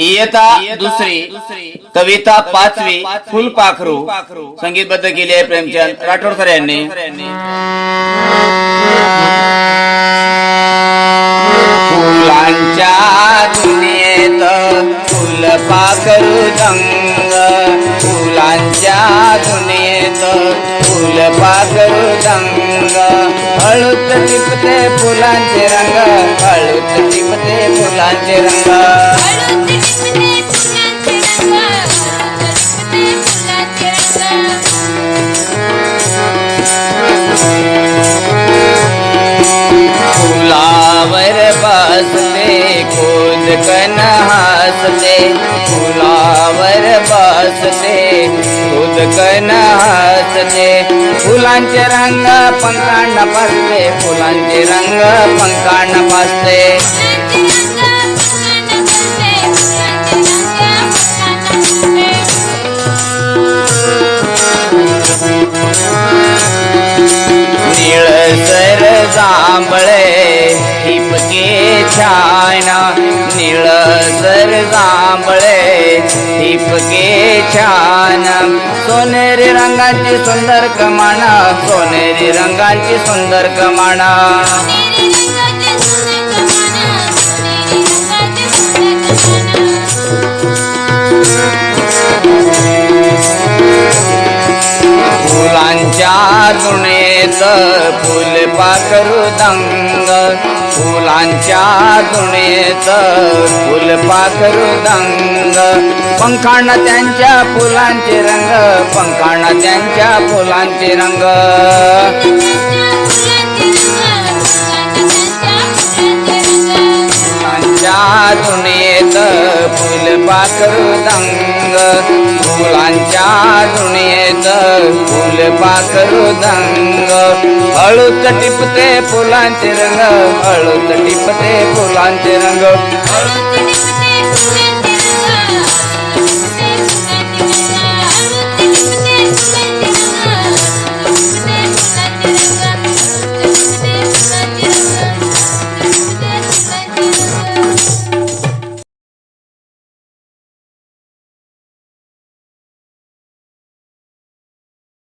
इयता दुसरी कविता पाचवी फुलपाखरू संगीतबद्ध केली आहे प्रेमचंद राठोडकर यांनी. फुलांच्या दुनियेत फुलपाखरू दंग फुलांच्या दुनियेत टिपते फुलांचे रंग हळूच टिपते फुलांचे रंग. हळूच टिपते फुलांचे रंग फुलावर बसते खोद कन हसते. फुलावर बसते खोद हसते फुलांचे रंग पंखांना पासते फुलांचे रंग पंखांना पासते निळसर जांबळे ठिपके छायना निळसर रंग जांभळे दीपके छान. सोनेरी रंगाची सुंदर कमाना सोनेरी रंगाची सुंदर कमाना. फुलांच्या रंगाचे सुंदर फुल पाखरू दंग. फुलांच्या दुनेत फुलपाखरू दंग दंग. पंखांना त्यांच्या फुलांचे रंग पंखांना त्यांच्या फुलांचे रंग. फुलपाखरू दंग. फुलांच्या दुनियेत फुलपाखरू दंग. हळूच टिपते फुलांचे रंग हळूच टिपते फुलांचे रंग. हळूच टिपते फुलांचे